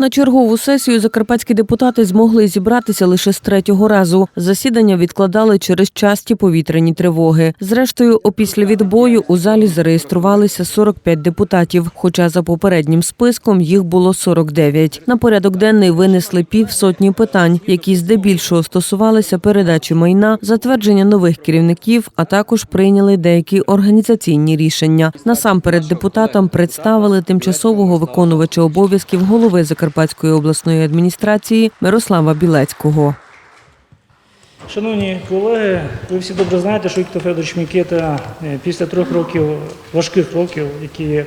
На чергову сесію закарпатські депутати змогли зібратися лише з третього разу. Засідання відкладали через часті повітряні тривоги. Зрештою, опісля відбою у залі зареєструвалися 45 депутатів, хоча за попереднім списком їх було 49. На порядок денний винесли півсотні питань, які здебільшого стосувалися передачі майна, затвердження нових керівників, а також прийняли деякі організаційні рішення. Насамперед депутатам представили тимчасового виконувача обов'язків голови Закарпатської обласної адміністрації Мирослава Білецького. Шановні колеги, ви всі добре знаєте, що Віктор Федорович Мікета е, після трьох років, важких років, які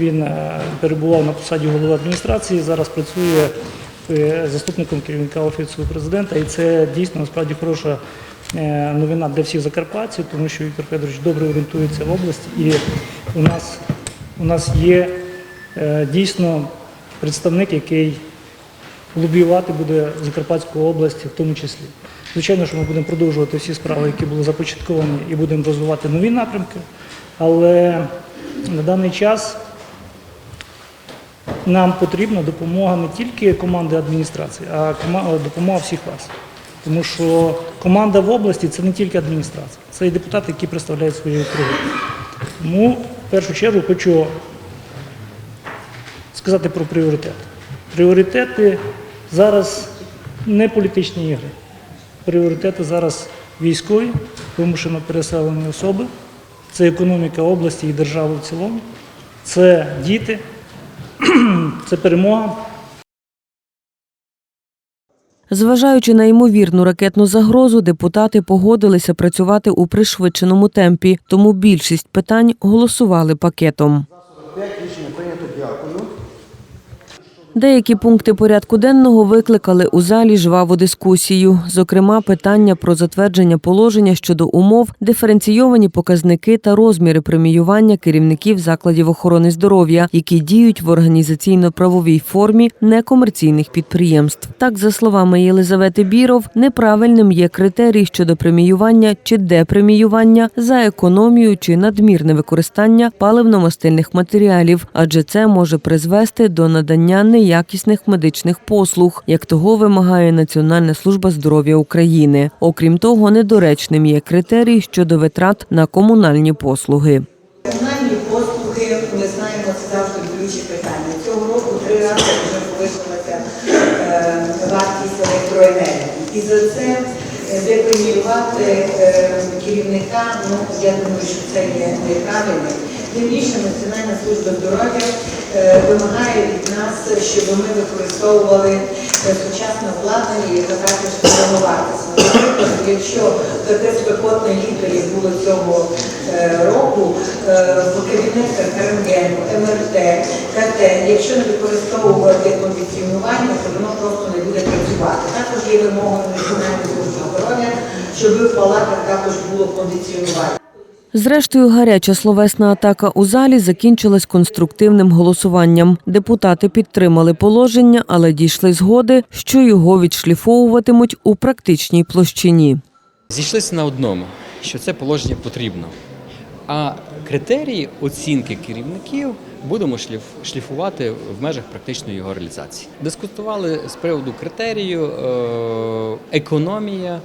він е, перебував на посаді голови адміністрації, зараз працює е, заступником керівника Офісу президента. І це дійсно насправді хороша новина для всіх закарпатців, тому що Віктор Федорович добре орієнтується в області. І у нас, у нас є дійсно представник, який лобіювати буде Закарпатську область в тому числі. Звичайно, що ми будемо продовжувати всі справи, які були започатковані, і будемо розвивати нові напрямки. Але на даний час нам потрібна допомога не тільки команди адміністрації, а допомога всіх вас. Тому що команда в області це не тільки адміністрація, це і депутати, які представляють свої округи. Тому в першу чергу хочу сказати про пріоритети. Пріоритети зараз не політичні ігри. Пріоритети зараз військові, вимушено переселені особи, це економіка області і держави в цілому, це діти, це перемога. Зважаючи на ймовірну ракетну загрозу, депутати погодилися працювати у пришвидшеному темпі, тому більшість питань голосували пакетом. Деякі пункти порядку денного викликали у залі жваву дискусію. Зокрема, питання про затвердження положення щодо умов, диференційовані показники та розміри преміювання керівників закладів охорони здоров'я, які діють в організаційно-правовій формі некомерційних підприємств. Так, за словами Єлизавети Біров, неправильним є критерій щодо преміювання чи депреміювання за економію чи надмірне використання паливно-мастильних матеріалів, адже це може призвести до надання неякісних медичних послуг, як того вимагає Національна служба здоров'я України. Окрім того, недоречним є критерій щодо витрат на комунальні послуги. Комунальні послуги, ми знаємо, це завжди болюче питання. Цього року три рази вже повищилася е, вартість електроенергії. І за це е, е, керівника, ну я думаю, що це є неправильно. Тим Національна служба здоров'я е, вимагає від нас, щоб ми використовували е, сучасне обладнання, яке також вартість. Наприклад, якщо таке спекотне літо, як було цього е, року, в кабінетах рентген, МРТ, КТ, якщо не використовувати кондиціонування, то воно просто не буде працювати. Також є вимога Національної служби здоров'я, щоб в палатах також було кондиціонування. Зрештою, гаряча словесна атака у залі закінчилась конструктивним голосуванням. Депутати підтримали положення, але дійшли згоди, що його відшліфовуватимуть у практичній площині. Зійшлися на одному, що це положення потрібно. А критерії оцінки керівників будемо шліф- шліфувати в межах практичної його реалізації. Дискутували з приводу критерію е, економія.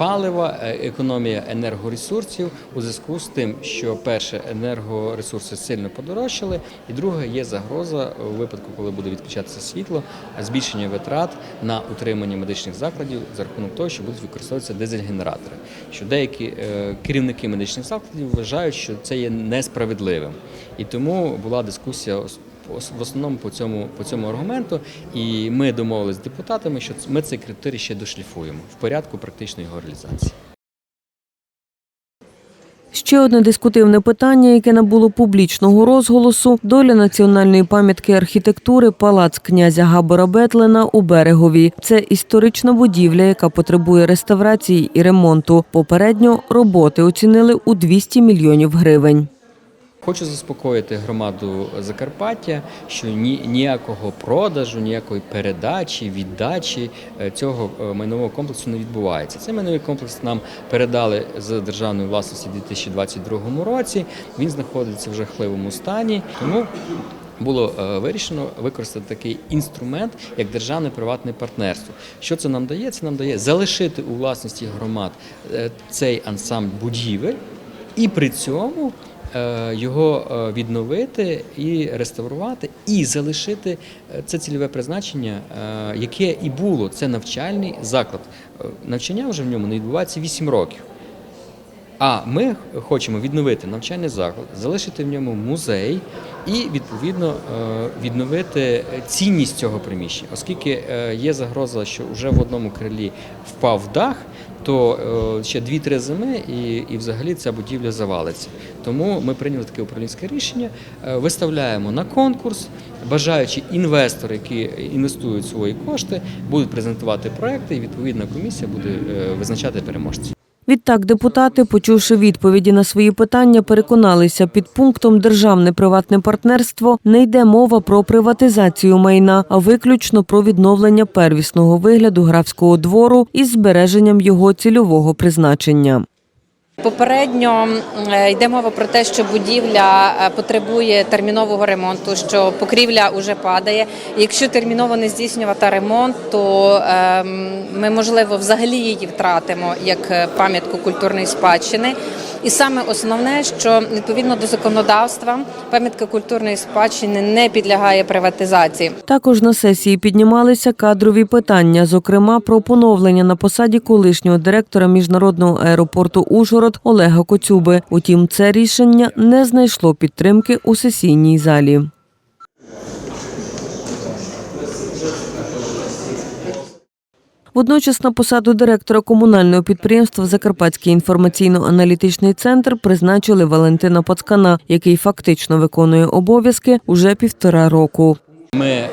Е, Палива, е, економія енергоресурсів у зв'язку з тим, що перше енергоресурси сильно подорожчали, і друге є загроза у випадку, коли буде відключатися світло, збільшення витрат на утримання медичних закладів за рахунок того, що будуть використовуватися дизель-генератори. Що деякі е, керівники медичних закладів вважають, що це є несправедливим, і тому була дискусія в основному по цьому по цьому аргументу. І ми домовилися з депутатами, що ми цей критерій ще дошліфуємо в порядку практичної його реалізації. Ще одне дискутивне питання, яке набуло публічного розголосу – доля національної пам'ятки архітектури палац князя Габора Бетлена у берегові. Це історична будівля, яка потребує реставрації і ремонту. Попередньо роботи оцінили у 200 мільйонів гривень. Хочу заспокоїти громаду Закарпаття, що ні, ніякого продажу, ніякої передачі, віддачі е, цього е, майнового комплексу не відбувається. Цей майновий комплекс нам передали з державної власності у 2022 році. Він знаходиться в жахливому стані. Тому було е, вирішено використати такий інструмент, як державне приватне партнерство. Що це нам дає? Це нам дає залишити у власності громад цей ансамбль будівель і при цьому його е, відновити і реставрувати, і залишити е, це цільове призначення, е, яке і було. Це навчальний заклад. Е, Навчання вже в ньому не відбувається 8 років. А ми хочемо відновити навчальний заклад, залишити в ньому музей і відповідно е, відновити цінність цього приміщення, оскільки е, є загроза, що вже в одному крилі впав дах. То е, ще 2-3 зими і, і взагалі ця будівля завалиться. Тому ми прийняли таке управлінське рішення. е, Виставляємо на конкурс. бажаючи інвестори, які інвестують свої кошти, будуть презентувати проекти, і відповідна комісія буде е, визначати переможців. Відтак депутати, почувши відповіді на свої питання, переконалися, під пунктом державне приватне партнерство не йде мова про приватизацію майна, а виключно про відновлення первісного вигляду графського двору із збереженням його цільового призначення. Попередньо е, йде мова про те, що будівля е, потребує термінового ремонту, що покрівля вже падає. Якщо терміново не здійснювати ремонт, то ем, ми можливо взагалі її втратимо як е, пам'ятку культурної спадщини. І саме основне, що відповідно до законодавства пам'ятка культурної спадщини не підлягає приватизації. Також на сесії піднімалися кадрові питання, зокрема про поновлення на посаді колишнього директора міжнародного аеропорту Ужгород Олега Коцюби. Утім, це рішення не знайшло підтримки у сесійній залі. Водночас на посаду директора комунального підприємства Закарпатський інформаційно-аналітичний центр призначили Валентина Пацкана, який фактично виконує обов'язки уже півтора року. Ми е,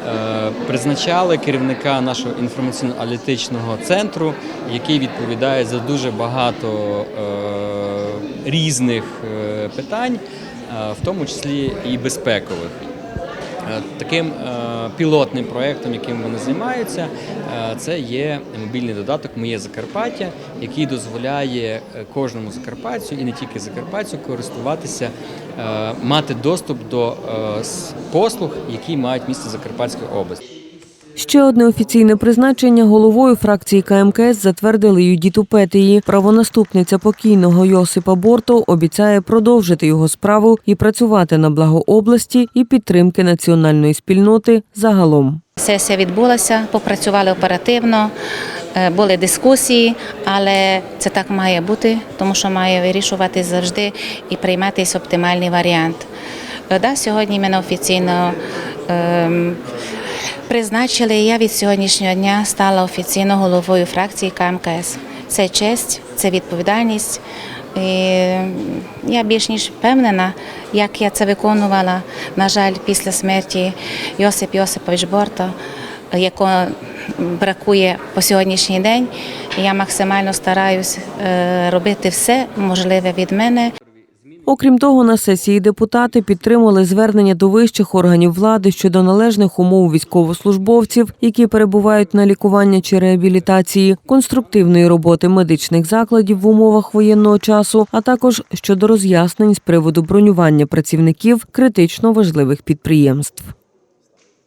призначали керівника нашого інформаційно-аналітичного центру, який відповідає за дуже багато е, різних е, питань, в тому числі і безпекових. Е, Таким е, пілотним проєктом, яким вони займаються, е, це є мобільний додаток Моє Закарпаття, який дозволяє кожному закарпатцю і не тільки закарпатцю користуватися, мати доступ до послуг, які мають місце Закарпатської область. Ще одне офіційне призначення головою фракції КМКС затвердили Юдіту Петії. Правонаступниця покійного Йосипа Борту обіцяє продовжити його справу і працювати на благо області і підтримки національної спільноти загалом. Сесія відбулася, попрацювали оперативно, е, були дискусії, але це так має бути, тому що має вирішувати завжди і прийматись оптимальний варіант. Е, Да, сьогодні мене офіційно ем, призначили. Я від сьогоднішнього дня стала офіційно головою фракції КМКС. Це честь, це відповідальність. І я більш ніж впевнена, як я це виконувала, на жаль, після смерті Йосип Йосипович Борто, якого бракує по сьогоднішній день. Я максимально стараюсь е, робити все можливе від мене. Окрім того, на сесії депутати підтримали звернення до вищих органів влади щодо належних умов військовослужбовців, які перебувають на лікуванні чи реабілітації, конструктивної роботи медичних закладів в умовах воєнного часу, а також щодо роз'яснень з приводу бронювання працівників критично важливих підприємств.